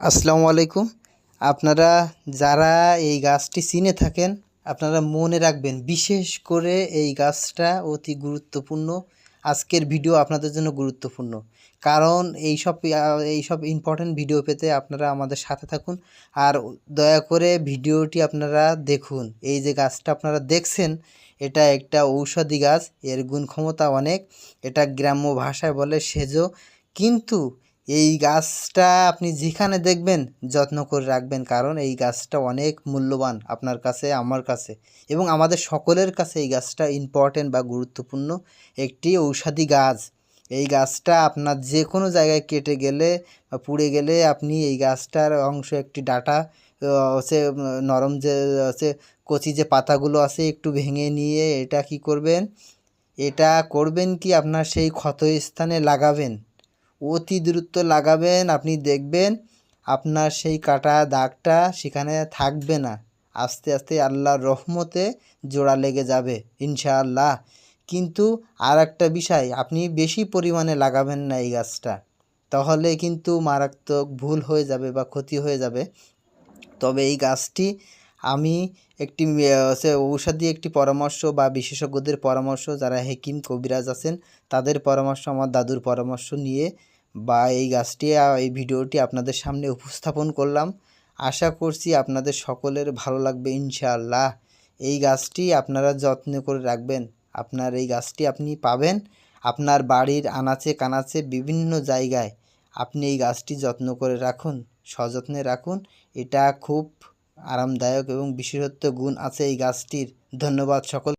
আসসালামু আলাইকুম। আপনারা যারা এই গাছটি চিনে থাকেন, আপনারা মনে রাখবেন বিশেষ করে এই গাছটা অতি গুরুত্বপূর্ণ। আজকের ভিডিও আপনাদের জন্য গুরুত্বপূর্ণ। কারণ এইসব এইসব ইম্পর্টেন্ট ভিডিও পেতে আপনারা আমাদের সাথে থাকুন। আর দয়া করে ভিডিওটি আপনারা দেখুন। এই যে গাছটা আপনারা দেখছেন, এটা একটা ঔষধি গাছ, এর গুণ ক্ষমতা অনেক। এটা গ্রাম্য ভাষায় বলে সেজো। কিন্তু এই গাছটা আপনি যেখানে দেখবেন যত্ন করে রাখবেন, কারণ এই গাছটা অনেক মূল্যবান আপনার কাছে, আমার কাছে এবং আমাদের সকলের কাছে এই গাছটা ইম্পর্টেন্ট বা গুরুত্বপূর্ণ একটি ঔষধি গাছ। এই গাছটা আপনার যে কোনো জায়গায় কেটে গেলে বা পুড়ে গেলে আপনি এই গাছটার অংশ একটি ডাটা হচ্ছে নরম যে, হচ্ছে, কচি যে পাতাগুলো আছে একটু ভেঙে নিয়ে এটা কি করবেন? এটা করবেন কি আপনার সেই ক্ষতস্থানে লাগাবেন। অতি দ্রুত লাগাবেন, আপনি দেখবেন আপনার সেই কাটা দাগটা সেখানে থাকবে না। আস্তে আস্তে আল্লাহর রহমতে জোড়া লেগে যাবে, ইনশাআল্লাহ। কিন্তু আর একটা বিষয়, আপনি বেশি পরিমাণে লাগাবেন না এই গাছটা। তাহলে কিন্তু মারাত্মক ভুল হয়ে যাবে বা ক্ষতি হয়ে যাবে। তবে এই গাছটি আমি একটি হচ্ছে ঔষধি একটি পরামর্শ বা বিশেষজ্ঞদের পরামর্শ, যারা হেকিম কবিরাজ আছেন, তাদের পরামর্শ, আমার দাদুর পরামর্শ নিয়ে বা এই গাছটি এই ভিডিওটি আপনাদের সামনে উপস্থাপন করলাম। আশা করছি আপনাদের সকলের ভালো লাগবে, ইনশাআল্লাহ। এই গাছটি আপনারা যত্ন করে রাখবেন। আপনার এই গাছটি আপনি পাবেন। আপনার বাড়ির আনাচে কানাচে বিভিন্ন জায়গায় আপনি এই গাছটি যত্ন করে রাখুন, সযত্নে রাখুন। এটা খুব আরামদায়ক এবং বিশেষত্ব গুণ আছে এই গাছটির। ধন্যবাদ সকল